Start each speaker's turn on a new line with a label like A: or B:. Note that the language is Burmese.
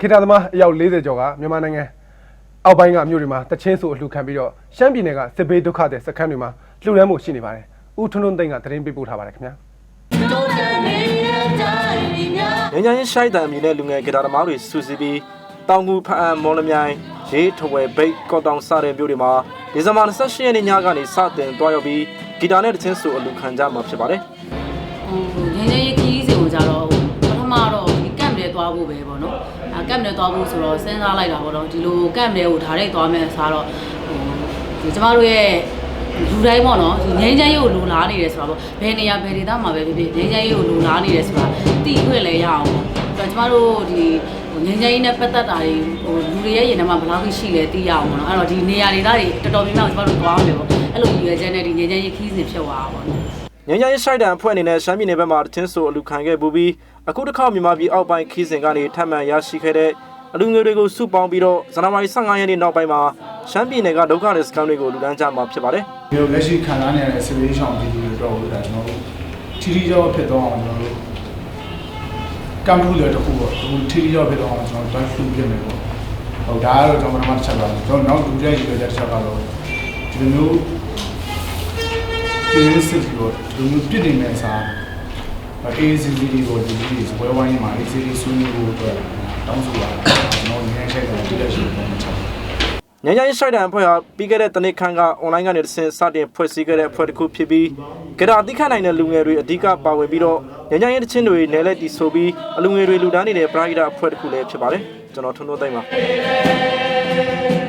A: ခေတ္တသမားအယောက်40ကျော်ကမြန်မာနိုင်ငံအောက်ပိုင်းကမြို့တွေမှာတချင်းဆိုအလှခံပြီးတော့ရှမ်းပြည်နယ်ကစစ်ဘေးဒုက္ခတဲ့စခန်းတွေမှာလှူဒန်းမှုရှိနေပါတယ်။ဦးထွန်းထွန်းသိန်းကသတင်းပေးပို့ထားပါတယ်ခင်ဗျာ။
B: ငញ្ញရင်ရှိုက်တံအမည်နဲ့လူငယ်ဂီတာသမားတွေစုစည်းပြီးတောင်ကူဖအံမော်လမြိုင်ရေးထဝယ်ဘိတ်ကော့တောင်စတဲ့မြို့တွေမှာဒီဇင်ဘာ28ရက်နေ့ညကနေစတင်တွားရောက်ပြီးဂီတာနဲ့တချင်းဆိုအလူခံကြမှာဖြစ်ပါတယ်
C: ဟိုငင်းင သွားဖို့ပဲပေါ့နော်အဲကန့်တယ်သွားဖို့ဆိုတော့စဉ်းစားလိုက်တာပေါ့နော်ဒီလိုကန့်တယ်ကိုဓာတ်ရိုက်သွားမယ်အစားတော့ဟိုဒီကျမတို့ရဲ့လူတိုင်းပေါ့နော်ဒီငင်းချမ်းရေးကိုလိုလားနေတယ်ဆိုတော့ဘယ်နေရာဘယ်ဒေသမှာပဲဖြစ်ဖြစ်ငင်းချမ်းရေးကိုလိုလားနေတယ်ဆိုတာသိခွင့်လည်းရအောင်ပေါ့အဲ့တော့ကျမတို့ဒီငင်းချမ်းရေးနဲ့ပတ်သက်တာတွေဟိုလူတွေရဲ့ရင်ထဲမှာဘယ်လောက်ရှိလဲသိရအောင်ပေါ့နော်အဲ့တော့ဒီနေရာဒေသတွေတော်တော်များများကျမတို့သွားမယ်ပေါ့အဲ့လိုရည်ရွယ်ချက်နဲ့ဒီငင်းချမ်းရေးခီးစဉ်ဖြစ်သွားတာပေါ့နော်
B: ငញ្ញရင်ရှိုက်တံအဖွဲ့အနေနဲ့ရှမ်းပြည်နယ်ဘက်မှာတချင်းဆိုအလူခံခဲ့ပူပြီး အခုတစ်ခေါက်မြန်မာပြည်အောက်ပိုင်းခီးစဉ်ကနေထပ်မံရရှိခဲ့တဲ့အလူငွေတွေကိုစုပေါင်းပြီးတော့ဇန်နဝါရီ15ရက်နေ့နောက်ပိုင်းမှာရှမ်းပြည်နယ်ကဒုက္ခတွေစကန်တွေကိုလူဒန်းကြမှာဖြစ်ပါတယ်
D: ဒီလိုလက်ရှိခံစားနေရတဲ့ situation ပြည်သူတွေတော့လို့ဒါကျွန်တော်တို့ထီထီကြောဖြစ်တော့အောင်ကျွန်တော်တို့ကမ်ပူလေတခုပေါ့ဒီထီထီကြောဖြစ်တော့အောင်ကျွန်တော်တို့ drive through ပြင်မယ်ပေါ့ဟုတ်ဒါကတော့ကျွန်တော်တို့မှတစ်ချက်ပါကျွန်တော်နောက်ဒုတိယရည်ရွယ်ချက်တစ်ချက်ကတော့ဒီလိုမျိုးဒီလိုစစ်ပြီးတော့ဒီလိုမျိုးပြစ်နေမယ့်အစား ACCD ကိုဒီဒီဝဲဝိုင်းမှာ ACCD ဆွေးနွေးဖို့အတွက်တောင်းဆိုလာကျွန်တော်ငင်းချက်တယ်ဒီလက်ရှိပုံမှန်ချက်။
B: ညဉ့်ညဉ့်ရှိုက်တံအဖွဲ့ဟာပြီးခဲ့တဲ့တနစ်ခန့်ကအွန်လိုင်းကနေတစ်ဆင့်စတင်ဖွဲ့စည်းခဲ့တဲ့အဖွဲ့တစ်ခုဖြစ်ပြီးကြတာအသိခံနိုင်တဲ့လူငယ်တွေအဓိကပါဝင်ပြီးတော့ညဉ့်ညဉ့်ရဲ့တချင်းတွေနယ်လက်တီဆိုပြီးအလူငယ်တွေလူဒန်းနေတဲ့ပရာဂိတာအဖွဲ့တစ်ခုလည်းဖြစ်ပါတယ်။ကျွန်တော်ထွန်းထွန်းသိမ့်ပါ။